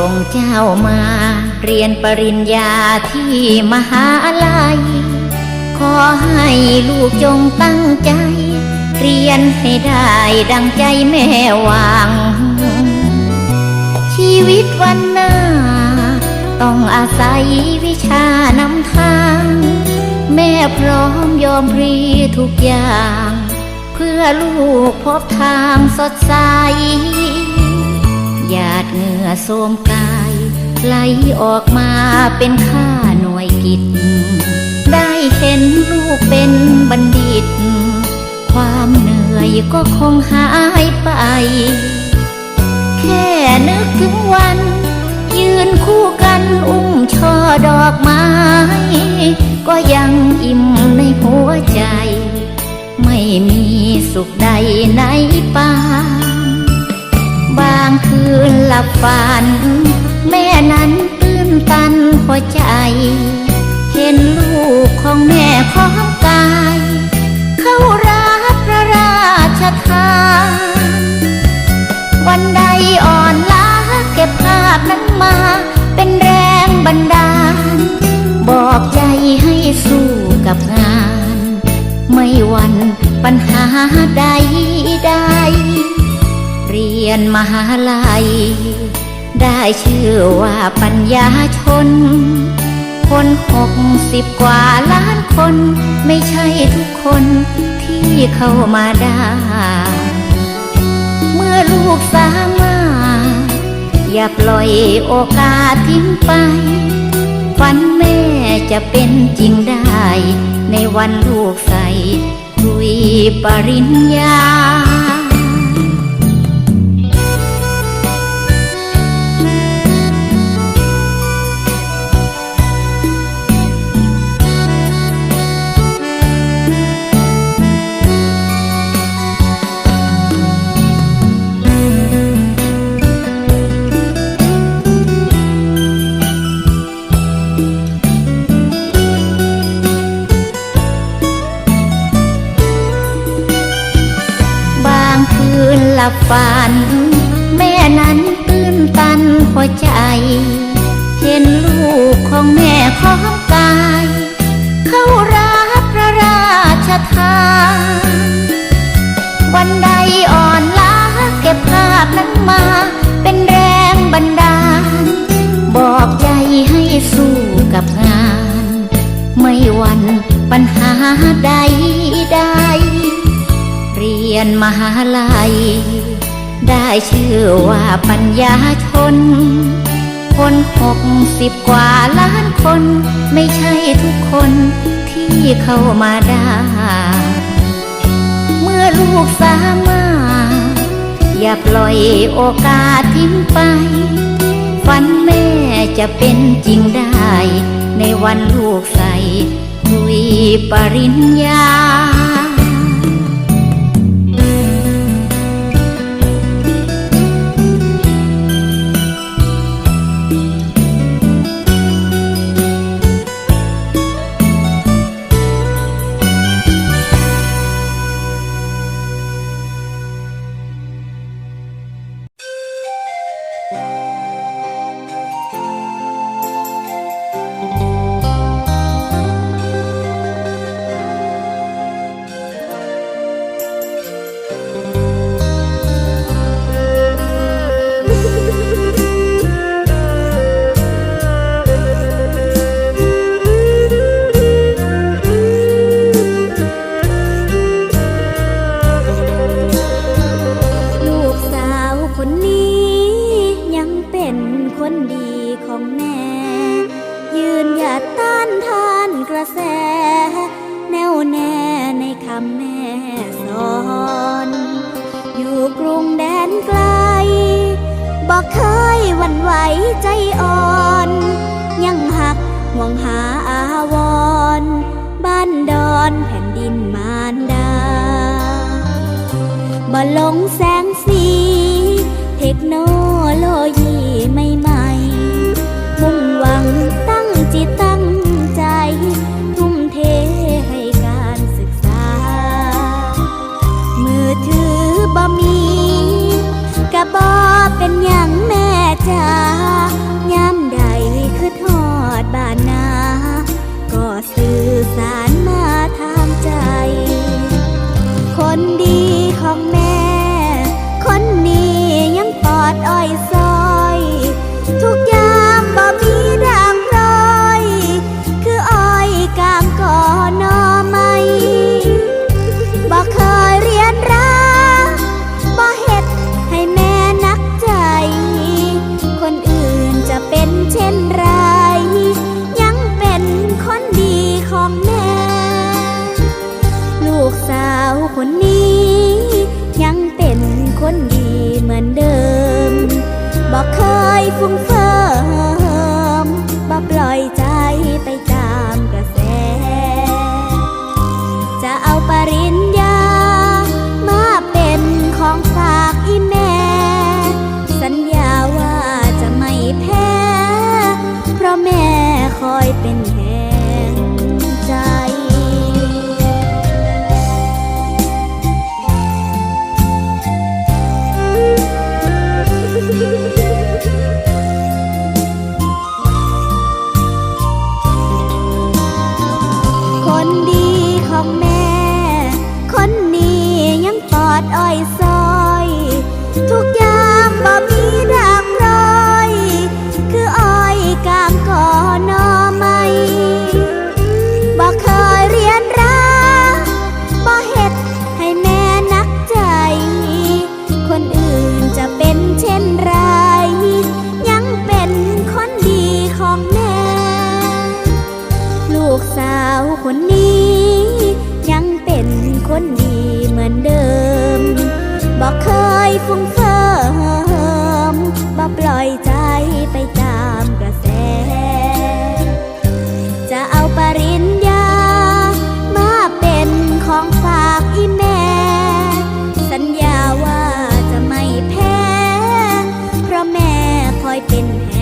ส่งเจ้ามา เรียนปริญญาที่มหาลัย ขอให้ลูกจงตั้งใจ เรียนให้ได้ดังใจแม่หวัง ชีวิตวันหน้า ต้องอาศัยวิชานำทาง แม่พร้อมยอมพรีทุกอย่าง เพื่อลูกพบทางสดใส หยาดเหงื่อโสมกาย ไหลออกมาเป็นค่าหน่วยกิจ ได้เห็นลูกเป็นบัณฑิต ความเหนื่อยก็คงหายไป แค่นึกถึงวัน ยืนคู่กันอุ้มช่อดอกไม้ ก็ยังอิ่มในหัวใจ ไม่มีสุขใดในป่าางคืนหลับฝัน แม่นั้นตื้นตันหัวใจ เห็นลูกของแม่ของกาย เข้ารับพระราชทานวันใดอ่อนล้าเก็บภาพนั้นมา เป็นแรงบันดาล บอกใจให้สู้กับงาน ไม่วันปัญหาใดใด ยนมหาลัย ได้ชื่อว่าปัญญาชน คนหกสิบกว่าล้านคน ไม่ใช่ทุกคนที่เข้ามาได้ เมื่อลูกสามารถ อย่าปล่อยโอกาสทิ้งไปฝันแม่จะเป็นจริงได้ ในวันลูกใส่คุยปริญญา ลับฝัน แม่นั้นตื้นตันหัวใจ เห็นลูกของแม่ของกาย เข้ารับพระราชทานวันใดอ่อนล้าเก็บภาพนั้นมา เป็นแรงบันดาล บอกใจให้สู้กับงาน ไม่วันปัญหาใดใดเรียนมหาลัย ได้ชื่อว่าปัญญาชน คนหกสิบกว่าล้านคน ไม่ใช่ทุกคนที่เข้ามาได้ เมื่อลูกสามารถ อย่าปล่อยโอกาสทิ้งไป ฝันแม่จะเป็นจริงได้ ในวันลูกใส่คุยปริญญา สอน อยู่กรุงแดนไกล บอกเคยวันไหวใจอ่อน ยังหักห่วงหาอาวร บ้านดอนแผ่นดินมารดาบ่หลงแสงสี เทคโนโลยีใหม่ๆ บ่มีกะบ่เป็นอย่างแม่จ้ายามใดคือทอดบานนา ก็สื่อสารมาทางใจ คนดีของแม่ คนนี้ยังปอดอ้อยซอ อยเป็นแห